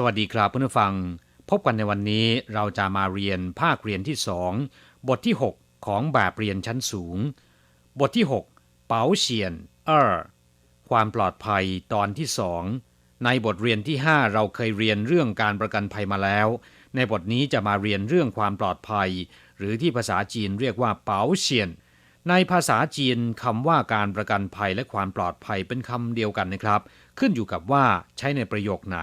สวัสดีครับเพื่อนผู้ฟัง พบกันในวันนี้เราจะมาเรียนภาคเรียนที่สองบทที่ 6 ของแบบเรียนชั้นสูง บทที่ 6 เป๋าเฉียนเออความปลอดภัยตอนที่สองในบทเรียนที่ 5 เราเคยเรียนเรื่องการประกันภัยมาแล้ว ในบทนี้จะมาเรียนเรื่องความปลอดภัย หรือที่ภาษาจีนเรียกว่าเป๋าเฉียนในภาษาจีนคำว่าการประกันภัยและความปลอดภัยเป็นคำเดียวกันนะครับ ขึ้นอยู่กับว่าใช้ในประโยคไหน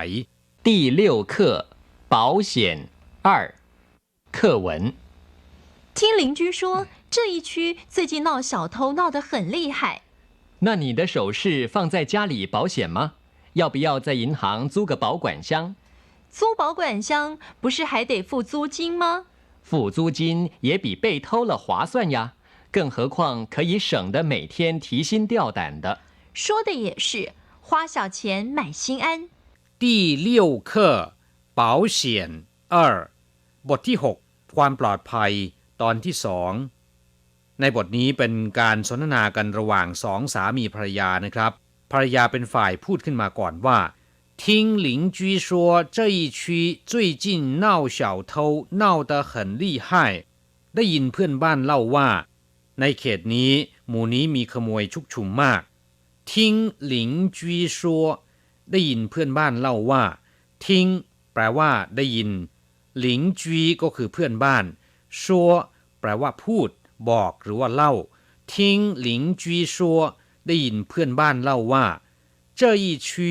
第六课保险二课文听邻居说，这一区最近闹小偷闹得很厉害。那你的首饰放在家里保险吗？要不要在银行租个保管箱？租保管箱不是还得付租金吗？付租金也比被偷了划算呀，更何况可以省得每天提心吊胆的。说的也是，花小钱买心安。第六课保险二บทที่ 6 ความปลอดภัย ตอนที่สองในบทนี้เป็นการสนทนากันระหว่างสองสามีภรรยานะครับ ภรรยาเป็นฝ่ายพูดขึ้นมาก่อนว่า听邻居说这一区最近闹小偷闹得很厉害ได้ยินเพื่อนบ้านเล่าว่า ในเขตนี้ หมู่นี้มีขโมยชุกชุมมากทิ้งหลิงจีชัว ได้ยินเพื่อนบ้านเล่าว่า ทิ้ง แปลว่า ได้ยิน หลิงจีก็คือเพื่อนบ้าน ชัว แปลว่า พูด บอกหรือว่าเล่า ทิ้งหลิงจีชัวได้ยินเพื่อนบ้านเล่าว่าเจ้อีชี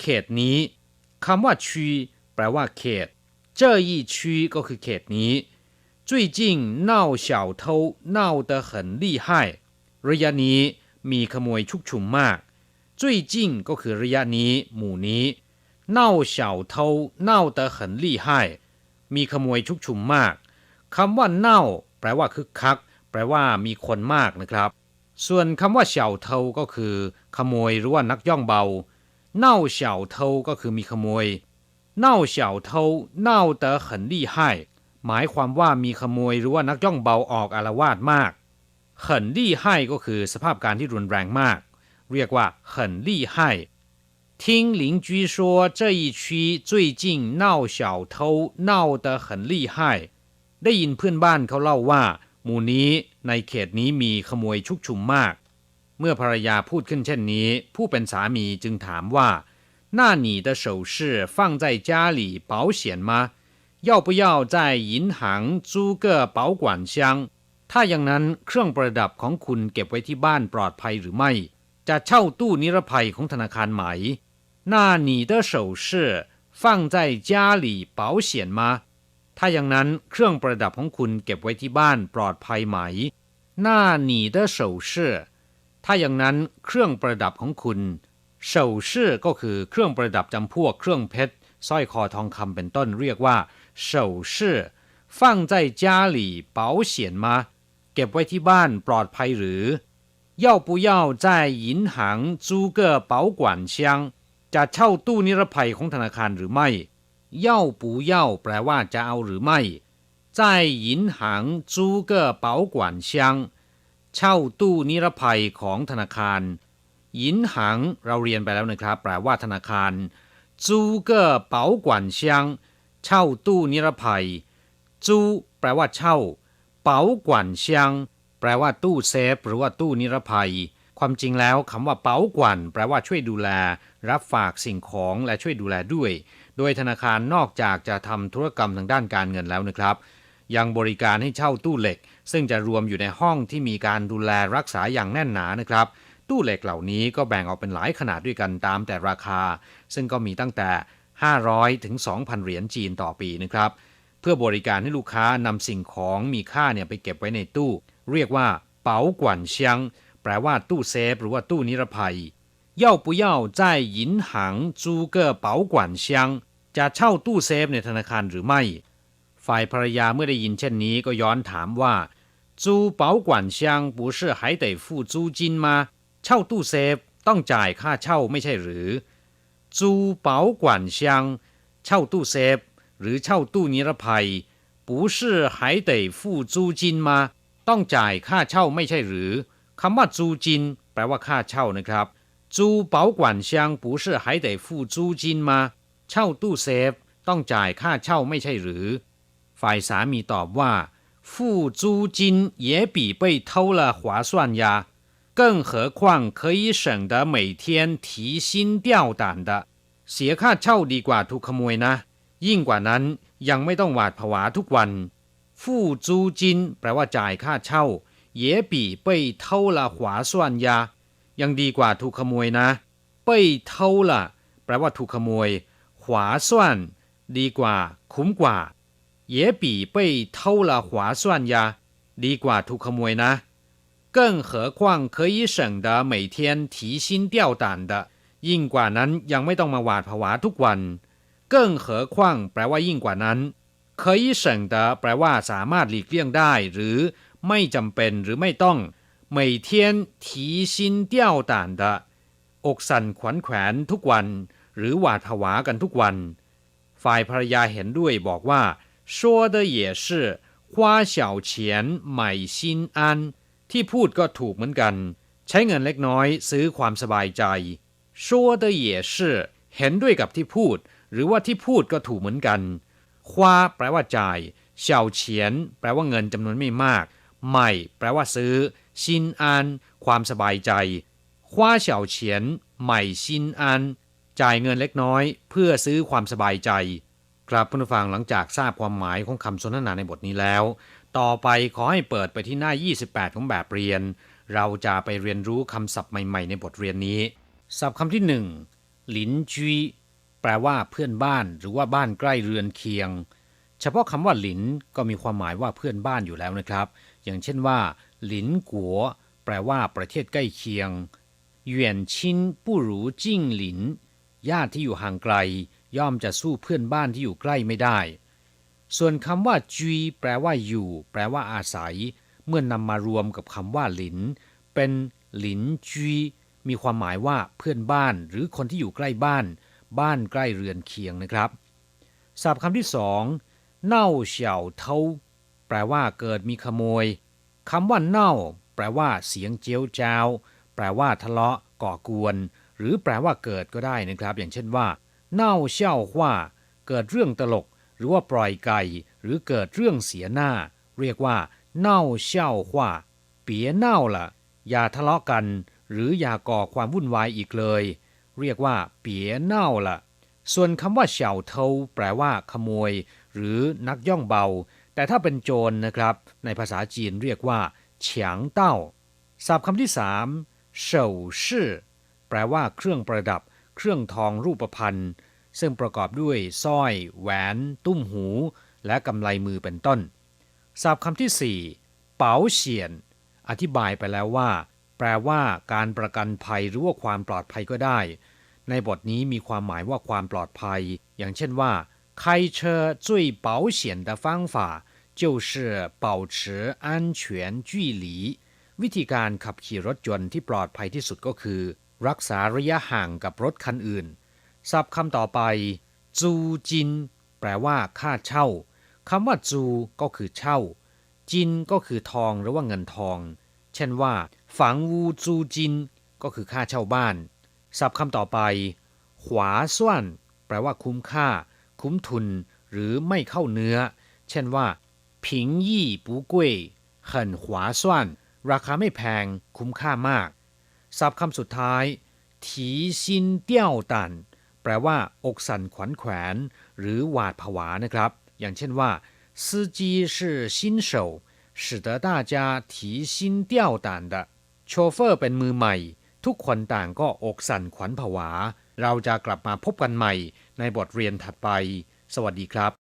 เขตนี้คำว่าชีแปลว่า เขตเจ้อีชีก็คือเขตนี้最近闹小偷闹得很厉害ระยะนี้มีขโมยชุกชุมมาก 最近ก็คือระยะนี้ หมู่นี้闹小偷闹得很厉害มีขโมยชุกชุมมากคำว่าเน่าแปลว่าคึกคัก แปลว่ามีคนมากนะครับ ส่วนคำว่าเฉาเทาก็คือ ขโมยหรือว่านักย่องเบาเน่าเฉาเทาก็คือมีขโมยเน่าเฉาเทาเน่า得很厉害หมายความว่ามีขโมยหรือว่านักย่องเบาออกอารวาสมาก很厉害ก็คือสภาพการที่รุนแรงมาก เรียกว่า很厉害听邻居说这一区最近闹小偷闹得很厉害ได้ยินเพื่อนบ้านเขาเล่าว่า หมู่นี้ในเขตนี้มีขโมยชุกชุมมาก เมื่อภรรยาพูดขึ้นเช่นนี้ ผู้เป็นสามีจึงถามว่า那你的首饰放在家里保险吗要不要在银行租个保管箱ถ้าอย่างนั้นเครื่องประดับของคุณเก็บไว้ที่บ้านปลอดภัยหรือไม่ จะเช่าตู้นิรภัยของธนาคารไหม那你的首饰放在家里保险吗ถ้าอย่างนั้นเครื่องประดับของคุณเก็บไว้ที่บ้านปลอดภัยไหม那你的首饰ถ้าอย่างนั้นเครื่องประดับของคุณ首饰ก็คือเครื่องประดับจำพวกเครื่องเพชรสร้อยคอทองคำเป็นต้นเรียกว่า首饰放在家里保险吗เก็บไว้ที่บ้านปลอดภัยหรือ 要不要在银行租个保管箱จะเช่าตู้นิรภัยของธนาคารหรือไม่要不要แปลว่าจะเอาหรือไม่在银行租个保管箱เช่าตู้นิรภัยของธนาคารหยินหังเราเรียนไปแล้วนะครับ แปลว่าธนาคารจูเกอเป๋ากวนเซียงเช่าตู้นิรภัยจูแปลว่าเช่า เป๋ากวนเซียง แปลว่าตู้เซฟ หรือว่าตู้นิรภัย ความจริงแล้วคำว่าเป๋ากวนแปลว่าช่วยดูแล รับฝากสิ่งของและช่วยดูแลด้วย โดยธนาคารนอกจากจะทำธุรกรรมทางด้านการเงินแล้วนะครับ ยังบริการให้เช่าตู้เหล็ก ซึ่งจะรวมอยู่ในห้องที่มีการดูแลรักษาอย่างแน่นหนานะครับตู้เหล็กเหล่านี้ก็แบ่งออกเป็นหลายขนาดด้วยกันตามแต่ราคา ซึ่งก็มีตั้งแต่ 500 ถึง 2,000 เหรียญจีนต่อปีนะครับ เพื่อบริการให้ลูกค้านำสิ่งของมีค่าเนี่ยไปเก็บไว้ในตู้ เรียกว่าเป๋ากวนเซียงแปลว่าตู้เซฟ หรือว่าตู้นิรภัย要不要在银行租个保管箱จะเช่าตู้เซฟในธนาคารหรือไม่ ฝ่ายภรรยาเมื่อได้ยินเช่นนี้ก็ย้อนถามว่า租保管箱不是还得付租金吗เช่าตู้เซฟต้องจ่ายค่าเช่าไม่ใช่หรือ租保管箱เช่าตู้เซฟ หรือเช่าตู้นิรภัย不是还得付租金吗 ต้องจ่ายค่าเช่าไม่ใช่หรือคำว่า租金แปลว่าค่าเช่านะครับ租保管箱不是还得付租金吗 เช่าตู้เซฟ ต้องจ่ายค่าเช่าไม่ใช่หรือ ฝ่ายสามีตอบว่า付租金也比被偷了划算呀更何况可以省得每天提心吊胆的เสียค่าเช่าดีกว่าถูกขโมยนะ ยิ่งกว่านั้นยังไม่ต้องหวาดผวาทุกวัน ฟู่จูจินแปลว่าจ่ายค่าเช่า也比被偷了划算呀ยังดีกว่าถูกขโมยนะ被偷了แปลว่าถูกขโมย划算ดีกว่า คุ้มกว่า也比被偷了划算呀ดีกว่าถูกขโมยนะ更何况可以省得每天提心吊胆的ยิ่งกว่านั้นยังไม่ต้องมาหวาดผวาทุกวัน更何况แปลว่ายิ่งกว่านั้น 可以省得แปลว่าสามารถหลีกเลี่ยงได้ หรือไม่จำเป็นหรือไม่ต้อง每天提心吊胆的อกสั่นขวัญแขวนทุกวัน หรือหวาดผวากันทุกวัน ฝ่ายภรรยาเห็นด้วยบอกว่า说的也是花小钱买心安ที่พูดก็ถูกเหมือนกัน ใช้เงินเล็กน้อยซื้อความสบายใจ说的也是เห็นด้วยกับที่พูด หรือว่าที่พูดก็ถูกเหมือนกัน คว้าแปลว่าจ่ายเฉาเฉียน แปลว่าเงินจำนวนไม่มาก ใหม่ แปลว่าซื้อ ชินอัน ความสบายใจ คว้าเฉาเฉียน ใหม่ชินอัน จ่ายเงินเล็กน้อย เพื่อซื้อความสบายใจครับผู้ฟังหลังจากทราบความหมายของคำสนทนาในบทนี้แล้ว ต่อไปขอให้เปิดไปที่หน้า 28 ของแบบเรียน เราจะไปเรียนรู้คำศัพท์ใหม่ ๆ ในบทเรียนนี้ ศัพท์คำที่หนึ่งหลินจี แปลว่าเพื่อนบ้านหรือว่าบ้านใกล้เรือนเคียง เฉพาะคำว่าหลินก็มีความหมายว่าเพื่อนบ้านอยู่แล้วนะครับ อย่างเช่นว่า หลินกัวแปลว่าประเทศใกล้เคียงเหวียนชินปู้รู้จิ้งหลินญาติที่อยู่ห่างไกล ย่อมจะสู้เพื่อนบ้านที่อยู่ใกล้ไม่ได้ ส่วนคำว่าจีแปลว่าอยู่ แปลว่าอาศัย เมื่อนำมารวมกับคำว่าหลิน เป็นหลินจีมีความหมายว่าเพื่อนบ้าน หรือคนที่อยู่ใกล้บ้าน บ้านใกล้เรือนเคียงนะครับศัพท์คำที่สองเน่าเฉาเทาแปลว่าเกิดมีขโมยคำว่าเน่า แปลว่า เสียงเจียวจ้าวแปลว่าทะเลาะก่อกวน หรือแปลว่าเกิดก็ได้นะครับ อย่างเช่นว่า เน่าเช่าว่า เกิดเรื่องตลก หรือว่าปล่อยไก่ หรือเกิดเรื่องเสียหน้า เรียกว่า เน่าเช่าว่าเปียเน่าละอย่าทะเลาะกัน หรืออย่าก่อความวุ่นวายอีกเลย เรียกว่า เปียเน่าละส่วนคำว่าเฉาเทาแปลว่า ขโมย หรือนักย่องเบา แต่ถ้าเป็นโจรนะครับ ในภาษาจีนเรียกว่าเฉียงเต้าศัพท์คำที่สามเฉาชื่อแปลว่า เครื่องประดับ เครื่องทองรูปพรรณซึ่งประกอบด้วยสร้อย แหวน ตุ้มหู และกำไลมือเป็นต้นศัพท์คำที่สี่เป๋าเฉียน อธิบายไปแล้วว่า แปลว่า การประกันภัยหรือว่าความปลอดภัยก็ได้ ในบทนี้มีความหมายว่าความปลอดภัย อย่างเช่นว่า开车最保险的方法就是保持安全距离วิธีการขับขี่รถยนต์ที่ปลอดภัยที่สุดก็คือ รักษาระยะห่างกับรถคันอื่น ศัพท์คำต่อไป จูจิน แปลว่า ค่าเช่า คำว่าจูก็คือเช่า จินก็คือทองหรือว่าเงินทอง เช่นว่า ฝังวูจูจิน ก็คือค่าเช่าบ้าน ศัพท์คำต่อไป ขวาส่วน แปลว่า คุ้มค่า คุ้มทุน หรือไม่เข้าเนื้อ เช่นว่าผิงยี่ปูกุ้ย很划算ราคาไม่แพง คุ้มค่ามาก ศัพท์คำสุดท้ายถีซินเตี้ยวตัน แปลว่า อกสั่นขวัญแขวน หรือหวาดผวานะครับ อย่างเช่นว่า司机是新手使得大家提心吊胆的โชเฟอร์เป็นมือใหม่ ทุกคนต่างก็อกสั่นขวัญผวา เราจะกลับมาพบกันใหม่ในบทเรียนถัดไป สวัสดีครับ